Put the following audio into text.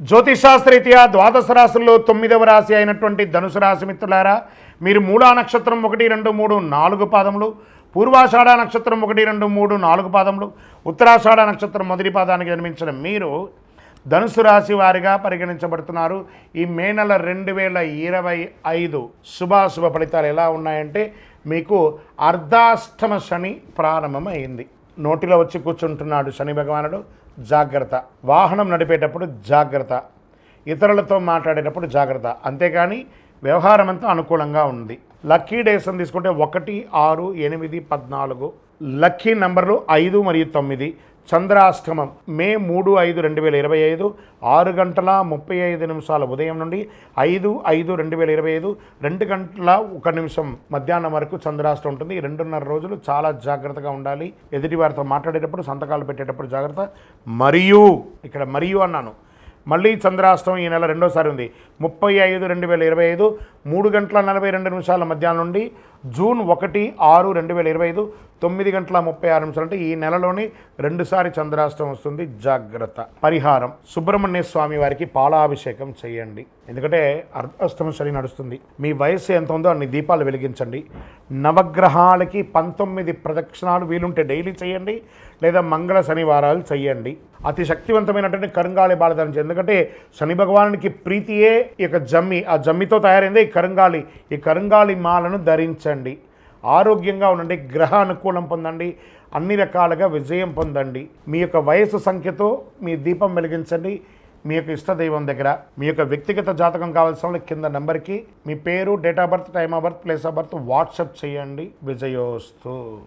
జ్యోతిషాస్త్రరీత్యా ద్వాదశ రాశుల్లో తొమ్మిదవ రాశి అయినటువంటి ధనుసు రాశి మిత్రులారా మీరు మూలా నక్షత్రం ఒకటి రెండు మూడు నాలుగు పాదములు పూర్వాషాఢ నక్షత్రం ఒకటి రెండు మూడు నాలుగు పాదములు ఉత్తరాషాఢ నక్షత్రం మొదటి పాదానికి జన్మించిన మీరు ధనుసు రాశి వారిగా పరిగణించబడుతున్నారు. ఈ మే నెల రెండు వేల ఇరవై ఐదు శుభాశుభ ఫలితాలు ఎలా ఉన్నాయంటే మీకు అర్ధాష్టమ శని ప్రారంభమైంది. నోటిలో వచ్చి కూర్చుంటున్నాడు శని భగవానుడు. జాగ్రత్త. వాహనం నడిపేటప్పుడు జాగ్రత్త. ఇతరులతో మాట్లాడేటప్పుడు జాగ్రత్త. అంతేకాని వ్యవహారం అంతా అనుకూలంగా ఉంది. లక్కీ డేస్ అని తీసుకుంటే ఒకటి ఆరు ఎనిమిది పద్నాలుగు. లక్కీ నంబర్లు ఐదు మరియు తొమ్మిది. చంద్రాష్టమం మే మూడు ఐదు రెండు వేల ఇరవై ఐదు ఆరు గంటల ముప్పై ఐదు నిమిషాల ఉదయం నుండి ఐదు ఐదు రెండు వేల ఇరవై ఐదు రెండు గంటల ఒక నిమిషం మధ్యాహ్నం వరకు చంద్రాష్టం ఉంటుంది. రెండున్నర రోజులు చాలా జాగ్రత్తగా ఉండాలి. ఎదుటి వారితో మాట్లాడేటప్పుడు సంతకాలు పెట్టేటప్పుడు జాగ్రత్త. మరియు ఇక్కడ మరియు అన్నాను. మళ్ళీ చంద్రాష్టం ఈ నెల రెండోసారి ఉంది. ముప్పై ఐదు రెండు వేల ఇరవై ఐదు మూడు గంటల నలభై రెండు నిమిషాల మధ్యాహ్నం నుండి జూన్ ఒకటి ఆరు రెండు వేల ఇరవై ఐదు తొమ్మిది గంటల ముప్పై ఆరు నిమిషాలు అంటే ఈ నెలలోని రెండుసారి చంద్రాష్టం వస్తుంది. జాగ్రత్త. పరిహారం. సుబ్రహ్మణ్య స్వామి వారికి పాలాభిషేకం చేయండి. ఎందుకంటే అర్ధాష్టమ శని నడుస్తుంది. మీ వయస్సు ఎంత ఉందో అన్ని దీపాలు వెలిగించండి. నవగ్రహాలకి పంతొమ్మిది ప్రదక్షిణాలు వీలుంటే డైలీ చేయండి. లేదా మంగళ శనివారాలు చేయండి. అతి శక్తివంతమైనటువంటి కరుంగాళి బాల ఎందుకంటే శని భగవానునికి ప్రీతియే ఈ యొక్క జమ్మి ఆ జమ్మితో తయారైందే ఈ కరంగాలి. ఈ కరంగాలి మాలను ధరించండి. ఆరోగ్యంగా ఉండండి గ్రహ అనుకూలం పొందండి అన్ని రకాలుగా విజయం పొందండి. మీ యొక్క వయసు సంఖ్యతో మీ దీపం వెలిగించండి. మీ యొక్క ఇష్టదైవం దగ్గర మీ యొక్క వ్యక్తిగత జాతకం కావాల్సిన కింద నెంబర్కి మీ పేరు date of birth time of birth place of birth WhatsApp చేయండి. విజయోస్తు.